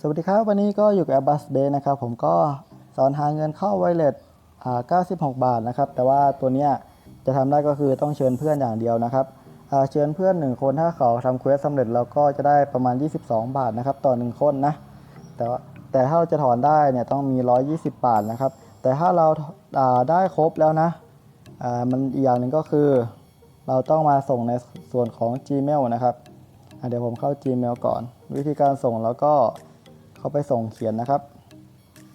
สวัสดีครับ วันนี้ก็อยู่กับ Airbus Day นะครับ ผมก็สอนหาเงินเข้าไวเลสอ่า96 บาทนะครับ แต่ว่าตัวเนี้ยจะทำได้ก็คือต้องเชิญเพื่อนอย่างเดียวนะครับเชิญเพื่อน 1 คนถ้าเขาทำเควสสำเร็จเราก็จะได้ประมาณ 22 บาทนะครับต่อ 1 คนนะ แต่ว่าแต่ถ้าเราจะถอนได้เนี่ยต้องมี 120 บาทนะครับ แต่ถ้าเราาได้ครบแล้วนะมันอีกอย่างหนึ่งก็คือ เราต้องมาส่งในส่วนของ Gmail นะครับเดี๋ยวผมเข้า Gmail ก่อน วิธีการส่งแล้วก็ เข้าไปส่งเขียนนะครับ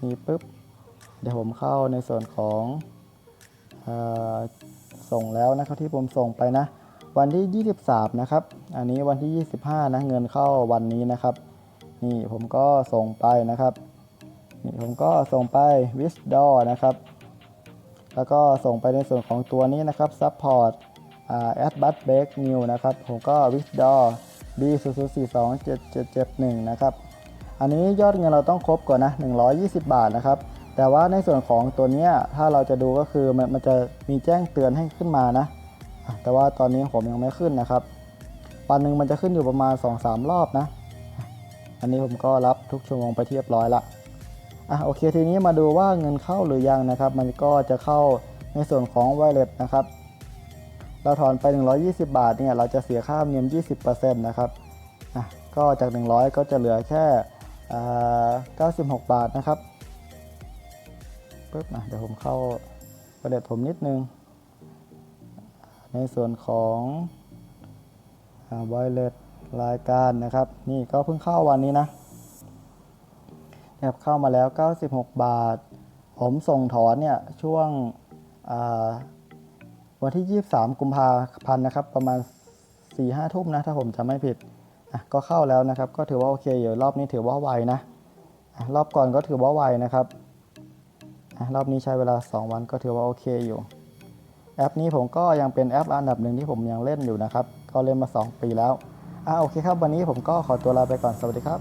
นี่ปุ๊บเดี๋ยวผมเข้าในส่วนของอส่งแล้วนะครับที่ผมส่งไปนะ วันที่ 23 นะครับ อันนี้วันที่ 25 นะเงินเข้าวันนี้นะครับ นี่ผมก็ส่งไปนะครับนี่ผมก็ส่งไป w i s d o นะครับ แล้วก็ส่งไปในส่วนของตัวนี้นะครับ Support อ่า a d b u t break new นะครับ ผมก็ w i s d o b 0 0 4 2 7 7 7 1 นะครับ อันนี้ยอดเงินเราต้องครบก่อนนะ 120 บาทนะครับ แต่ว่าในส่วนของตัวนี้ถ้าเราจะดูก็คือมันมันจะมีแจ้งเตือนให้ขึ้นมานะ แต่ว่าตอนนี้ผมยังไม่ขึ้นนะครับวันหนึ่งมันจะขึ้นอยู่ประมาณ 2-3 รอบนะ อันนี้ผมก็รับทุกชั่วโมงไปเรียบร้อยละอะโอเคทีนี้มาดูว่าเงินเข้าหรือยังนะครับ มันก็จะเข้าในส่วนของ Wallet นะครับ เราถอนไป 120 บาทเนี่ยเราจะเสียค่าธรรมเนียม 20%นะครับอะก็จาก 100 ก็จะเหลือแค่ 96 บาทนะครับปึ๊บนะเดี๋ยวผมเข้า Wallet ผมนิดนึง ในส่วนของอ่า Wallet รายการนะครับ นี่ก็เพิ่งเข้าวันนี้นะแอบเข้ามาแล้ว 96 บาท ผมส่งถอนเนี่ยช่วงวันที่ 23 กุมภาพันธ์นะครับ ประมาณ 4-5 ทุ่มนะ ถ้าผมจำไม่ผิด อะก็เข้าแล้วนะครับ ก็ถือว่าโอเคอยู่รอบนี้ถือว่าไวนะอะรอบก่อนก็ถือว่าไวนะครับอะรอบนี้ใช้เวลา 2 วันก็ถือว่าโอเคอยู่ แอปนี้ผมก็ยังเป็นแอปอันดับหนึ่งที่ผมยังเล่นอยู่นะครับ ก็เล่นมา 2 ปีแล้วอะโอเคครับ วันนี้ผมก็ขอตัวลาไปก่อนสวัสดีครับ